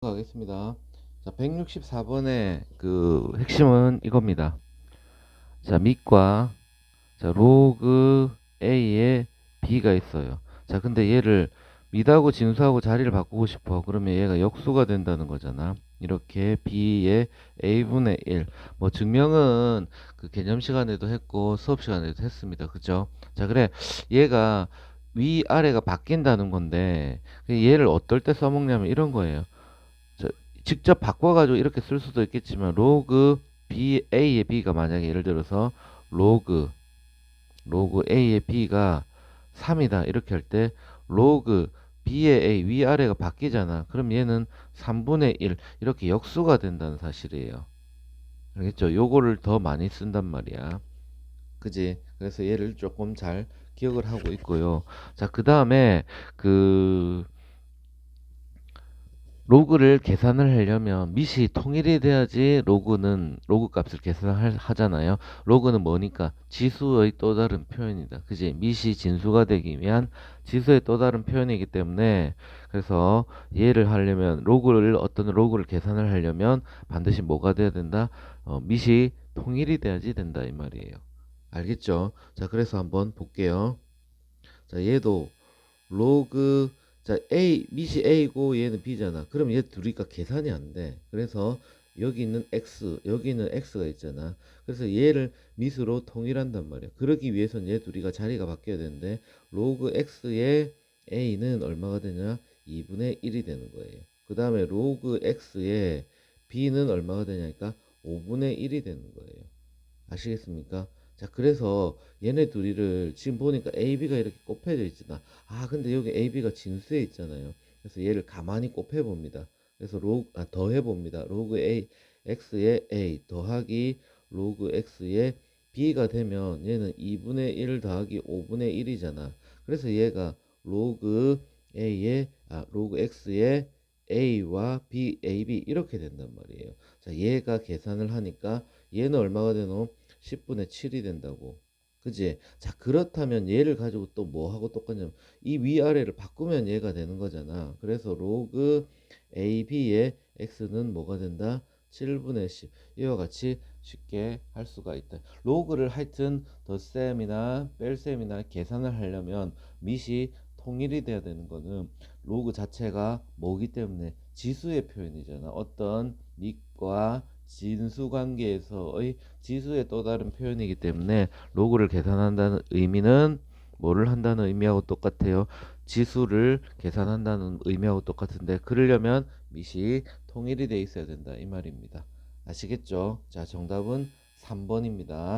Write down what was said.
가겠습니다. 자, 164번의 그 핵심은 이겁니다. 자, 밑과 자, 로그 A에 B가 있어요. 자, 근데 얘를 밑하고 진수하고 자리를 바꾸고 싶어. 그러면 얘가 역수가 된다는 거잖아. 이렇게 B의 A분의 1. 뭐 증명은 그 개념 시간에도 했고 수업 시간에도 했습니다. 그죠? 자, 그래. 얘가 위 아래가 바뀐다는 건데 얘를 어떨 때 써먹냐면 이런 거예요. 자, 직접 바꿔가지고 이렇게 쓸 수도 있겠지만 로그 B A의 B가 만약에 예를 들어서 로그 로그 A의 B가 3이다 이렇게 할 때 로그 B의 A 위아래가 바뀌잖아 그럼 얘는 3분의 1 이렇게 역수가 된다는 사실이에요 알겠죠? 요거를 더 많이 쓴단 말이야 그지? 그래서 얘를 조금 잘 기억을 하고 있고요 자 그 다음에 그 로그를 계산을 하려면 밑이 통일이 돼야지 로그는 로그 값을 계산하잖아요. 로그는 뭐니까 지수의 또 다른 표현이다. 그지? 밑이 진수가 되기 위한 지수의 또 다른 표현이기 때문에 그래서 얘를 하려면 로그를 어떤 로그를 계산을 하려면 반드시 뭐가 돼야 된다? 어, 밑이 통일이 돼야지 된다 이 말이에요. 알겠죠? 자, 그래서 한번 볼게요. 자, 얘도 로그 자, A, 밑이 A고 얘는 B잖아. 그럼 얘 둘이가 계산이 안 돼. 그래서 여기 있는 X, 여기 있는 X가 있잖아. 그래서 얘를 밑으로 통일한단 말이야. 그러기 위해서는 얘 둘이가 자리가 바뀌어야 되는데 로그 X의 A는 얼마가 되냐? 2분의 1이 되는 거예요. 그 다음에 로그 X의 B는 얼마가 되냐니까 5분의 1이 되는 거예요. 아시겠습니까? 자, 그래서 얘네 둘이를 지금 보니까 AB가 이렇게 곱해져 있잖아. 아, 근데 여기 AB가 진수에 있잖아요. 그래서 얘를 가만히 곱해 봅니다. 그래서 로그, 아, 더해 봅니다. 로그 A, X의 A 더하기 로그 X의 B가 되면 얘는 2분의 1 더하기 5분의 1이잖아. 그래서 얘가 로그 A의, 아, 로그 X의 A와 B, AB 이렇게 된단 말이에요. 자, 얘가 계산을 하니까 얘는 얼마가 되노? 10분의 7이 된다고. 그지? 자, 그렇다면 얘를 가지고 또 뭐하고 똑같냐면 이 위아래를 바꾸면 얘가 되는 거잖아. 그래서 로그 AB의 x는 뭐가 된다? 7분의 10. 이와 같이 쉽게 할 수가 있다. 로그를 하여튼 덧셈이나 뺄셈이나 계산을 하려면 밑이 통일이 돼야 되는 거는 로그 자체가 뭐기 때문에 지수의 표현이잖아. 어떤 밑과 진수 관계에서의 지수의 또 다른 표현이기 때문에 로그를 계산한다는 의미는 뭐를 한다는 의미하고 똑같아요. 지수를 계산한다는 의미하고 똑같은데 그러려면 밑이 통일이 돼 있어야 된다 이 말입니다. 아시겠죠? 자, 정답은 3번입니다.